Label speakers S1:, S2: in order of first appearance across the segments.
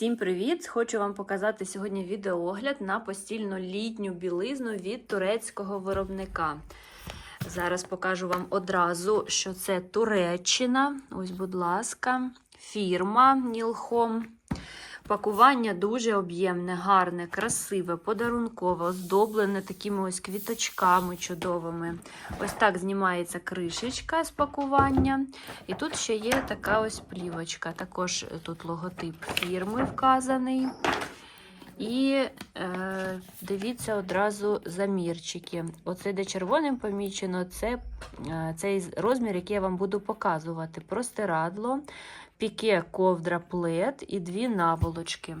S1: Всім привіт! Хочу вам показати сьогодні відеоогляд на постільну літню білизну від турецького виробника. Зараз покажу вам одразу, що це Туреччина. Ось, будь ласка, фірма Нілхом. Пакування дуже об'ємне, гарне, красиве, подарункове, оздоблене такими ось квіточками чудовими. Ось так знімається кришечка з пакування. І тут ще є така ось плівочка. Також тут логотип фірми вказаний. І е, дивіться одразу замірчики. Оце, де червоним помічено, це е, цей розмір, який я вам буду показувати. Простирадло, піке, ковдра, плед і дві наволочки.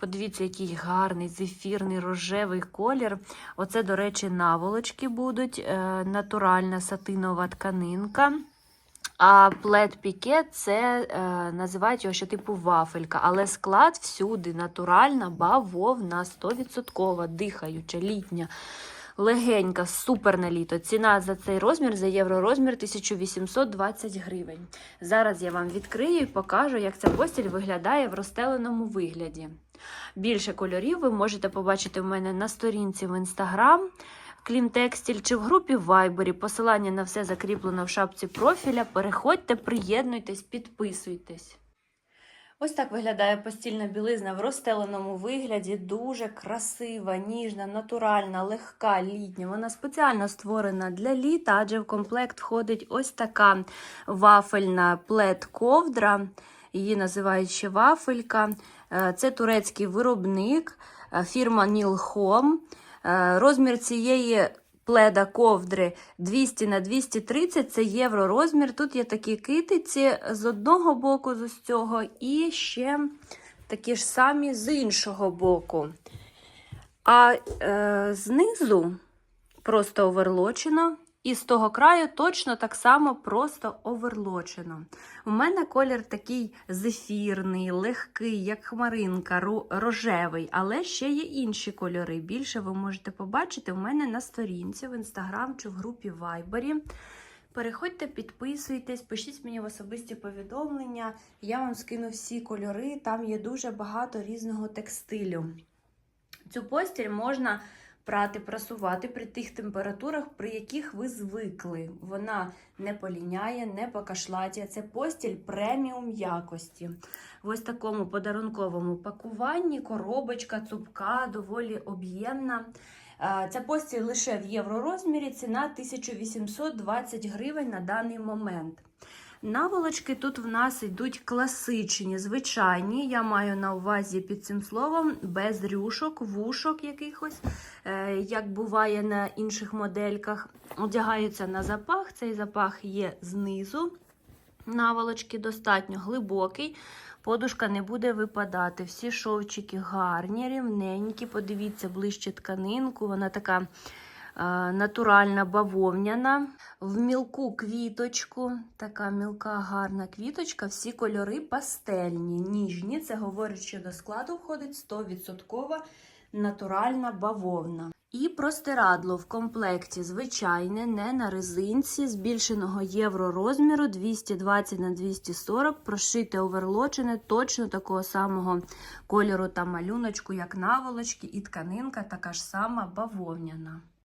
S1: Подивіться, який гарний зефірний рожевий колір. Оце, до речі, наволочки будуть, е, натуральна сатинова тканинка. А плед піке це е, називають його ще типу вафелька, але склад всюди натуральна, бавовна, 100%, дихаюча, літня, легенька, супер на літо. Ціна за цей розмір, за євророзмір 1820 гривень. Зараз я вам відкрию і покажу, як ця постіль виглядає в розстеленому вигляді. Більше кольорів ви можете побачити в мене на сторінці в інстаграм. Клімтекстіль чи в групі в Вайбері. Посилання на все закріплено в шапці профіля. Переходьте, приєднуйтесь, підписуйтесь. Ось так виглядає постільна білизна в розстеленому вигляді. Дуже красива, ніжна, натуральна, легка, літня. Вона спеціально створена для літа, адже в комплект входить ось така вафельна плед-ковдра. Її називають ще вафелька. Е, Це турецький виробник, е, фірма Nilhom. Е, Розмір цієї пледа ковдри 200 на 230 це євро розмір. Тут є такі китиці з одного боку, з цього, і ще такі ж самі з іншого боку. А е, знизу просто оверлочено. І з того краю точно так само просто оверлочено. У мене колір такий зефірний, легкий, як хмаринка, рожевий, але ще є інші кольори. Більше ви можете побачити у мене на сторінці в інстаграм чи в групі Вайбері. Переходьте, підписуйтесь, пишіть мені в особисті повідомлення. Я вам скину всі кольори, там є дуже багато різного текстилю. Цю постіль можна прати, прасувати при тих температурах, при яких ви звикли. Вона не поліняє, не покашлатіє. Це постіль преміум якості. В ось такому подарунковому пакуванні коробочка, цупка, доволі об'ємна. Ця постіль лише в євророзмірі, ціна 1820 гривень на даний момент. Наволочки тут в нас йдуть класичні, звичайні. Я маю на увазі під цим словом без рюшок, вушок якихось, е, як буває на інших модельках. Одягаються на запах. Цей запах є знизу. Наволочки достатньо глибокий. Подушка не буде випадати. Всі шовчики гарні, рівненькі. Подивіться ближче тканинку. Вона така натуральна бавовняна. В мілку квіточку, така мілка гарна квіточка, всі кольори пастельні, ніжні. Це говорить, що до складу входить 100% натуральна бавовна. І простирадло в комплекті звичайне, не на резинці, збільшеного євро розміру 220 на 240, прошите оверлочене, точно такого самого кольору та малюночку, як наволочки, і тканинка така ж сама бавовняна.